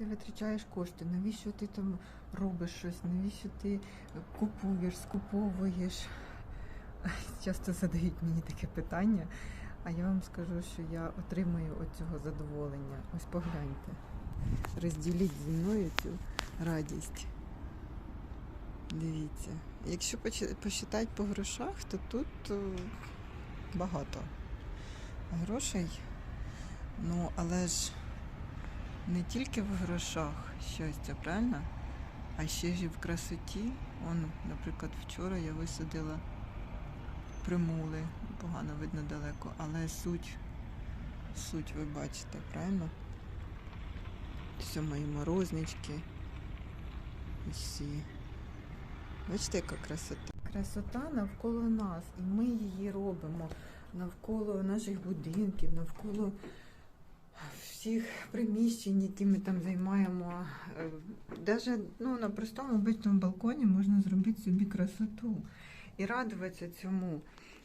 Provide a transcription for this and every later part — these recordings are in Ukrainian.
ти витрачаєш кошти, навіщо ти там робиш щось, навіщо ти купуєш, скуповуєш. Часто задають мені таке питання, а я вам скажу, що я отримую від цього задоволення. Ось погляньте. Розділіть зі мною цю радість. Дивіться. Якщо посчитати по грошах, то тут е, багато грошей. Ну, але ж не тільки в грошах щастя, правильно? А ще ж і в красоті. Он, наприклад, вчора я висадила примули, погано видно далеко, але суть, суть ви бачите, правильно? Все мої морознички. Всі. Бачите, яка красота? Красота навколо нас, і ми її робимо навколо наших будинків, навколо всіх приміщень, які ми там займаємо. Навіть ну, на простому обичному балконі можна зробити собі красоту і радуватися цьому.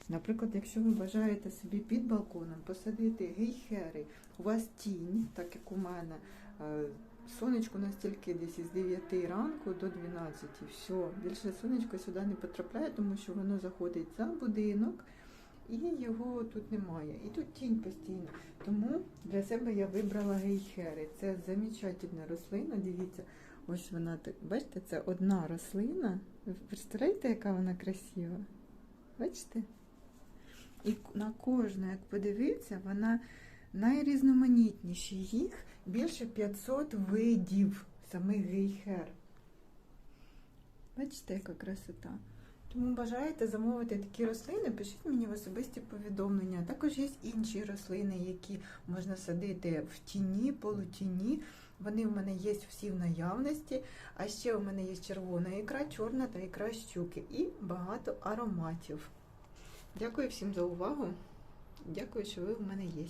Наприклад, якщо ви бажаєте собі під балконом посадити гейхери, у вас тінь, так як у мене, е, сонечко настільки десь із 9 ранку до 12, все, більше сонечко сюди не потрапляє, тому що воно заходить за будинок. І його тут немає. І тут тінь постійно. Тому для себе я вибрала гейхери. Це замечательна рослина. Дивіться, ось вона так. Бачите, це одна рослина. Ви представляєте, яка вона красива? Бачите? І на кожну, як подивитися, вона найрізноманітніші. Їх більше 500 видів самих гейхер. Бачите, яка красота? Тому бажаєте замовити такі рослини, пишіть мені в особисті повідомлення. Також є інші рослини, які можна садити в тіні, полутіні. Вони в мене є всі в наявності. А ще у мене є червона ікра, чорна та ікра щуки і багато ароматів. Дякую всім за увагу. Дякую, що ви в мене є.